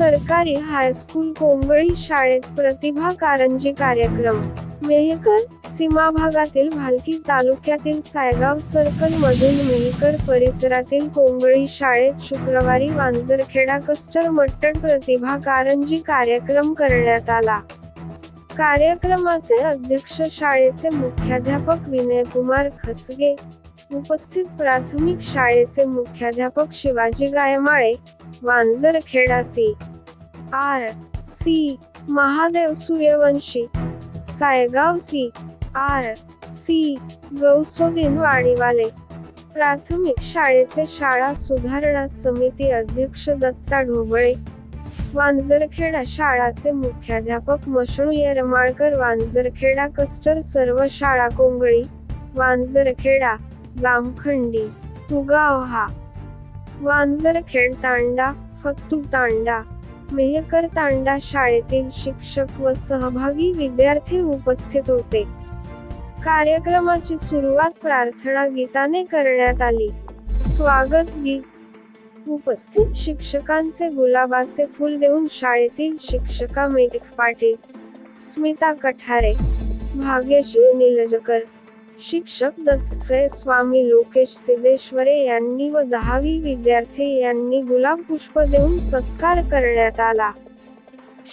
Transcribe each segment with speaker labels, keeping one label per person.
Speaker 1: सरकारी हायस्कूल कोंबळी शाळेत प्रतिभा कारंजी कार्यक्रम. मेहकर सीमा भागातील भालकी तालुक्यातील सायगाव सर्कल मधील मेहकर परिसरातील कोंबळी शाळेत शुक्रवारी वांजरखेडा कस्टर मट्टण प्रतिभा कारंजी कार्यक्रम करण्यात आला. कार्यक्रमाचे अध्यक्ष शाळेचे मुख्याध्यापक विनयकुमार खसगे उपस्थित प्राथमिक शाळेचे मुख्याध्यापक Shivaji Gaymale Wanjarkheda C. R C Mahadev Suryavanshi Saygaon C R C Gausoddin Wadiwale प्राथमिक शाळेचे शाळा सुधारणा समिती अध्यक्ष दत्ता ढोबळे वांजरखेडा शाळाचे मुख्याध्यापक मशणू येरमाळकर वांजरखेडा कस्टर सर्व शाळा कोंगळी वांजरखेडा जामखंडी तुगाव हा. वांजरखेड तांडा फत्तू तांडा मेहकर तांडा शाळेतील शिक्षक व सहभागी विद्यार्थी उपस्थित होते. कार्यक्रमाची सुरुवात प्रार्थना गीताने करण्यात आली. स्वागत गीत. उपस्थित शिक्षकांचे गुलाबाचे फुल देऊन शाळेतील शिक्षका मेघ पाटील स्मिता कठारे भाग्यश्री निलजकर शिक्षक दत्तत्रय स्वामी लोकेश सिद्धेश्वरे यांनी व दहावी विद्यार्थी यांनी गुलाब पुष्प देऊन सत्कार करण्यात आला.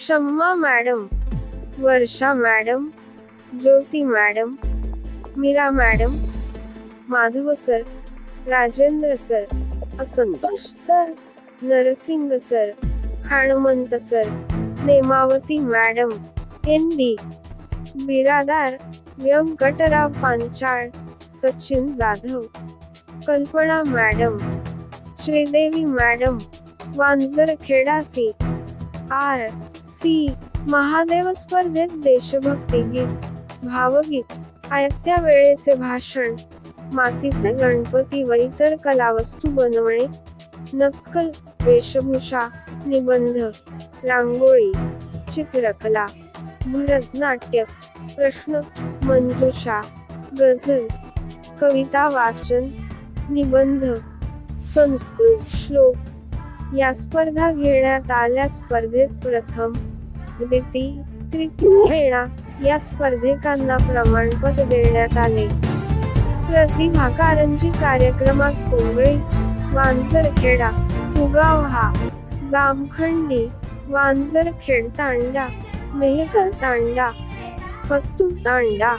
Speaker 1: Shamma madam Varsha madam Jyoti madam Meera madam Madhav sir Rajendra sir असंतोष sir Narsing sir Hanumant sir Nemavati madam N D Biradar Vyankatrao Panchal Sachin Jadhav Kalpana madam Shridevi madam Wanjarkheda R C Mahadev स्पर्धेत देशभक्ती गीत भावगीत आयत्या वेळेचे भाषण मातीचे गणपती व इतर कलावस्तू बनवणे नक्कल वेशभूषा निबंध रांगोळी चित्रकला भरतनाट्य प्रश्न मंजुषा गझल कविता वाचन निबंध संस्कृत श्लोक या स्पर्धा घेण्यात आल्या स्पर्धेत प्रथम द्वितीय तृतीय या स्पर्धेकांना प्रमाणपत्र देण्यात आले. प्रतिभा कारंजी कार्यक्रमात कोंबळी वांजरखेडा तुगाव हा जामखंडी वांजरखेड तांडा मेहकर तांडा फत्तू तांडा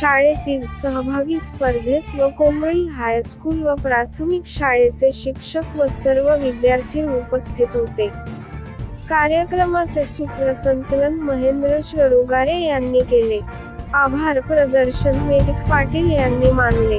Speaker 1: शाळेतील सहभागी स्पर्धेत व कोंबळी हायस्कूल व प्राथमिक शाळेचे शिक्षक व सर्व विद्यार्थी उपस्थित होते. कार्यक्रमाचे सूत्रसंचलन महेंद्र श्ररुगारे यांनी केले. आभार प्रदर्शन मेघ पाटील यांनी मानले.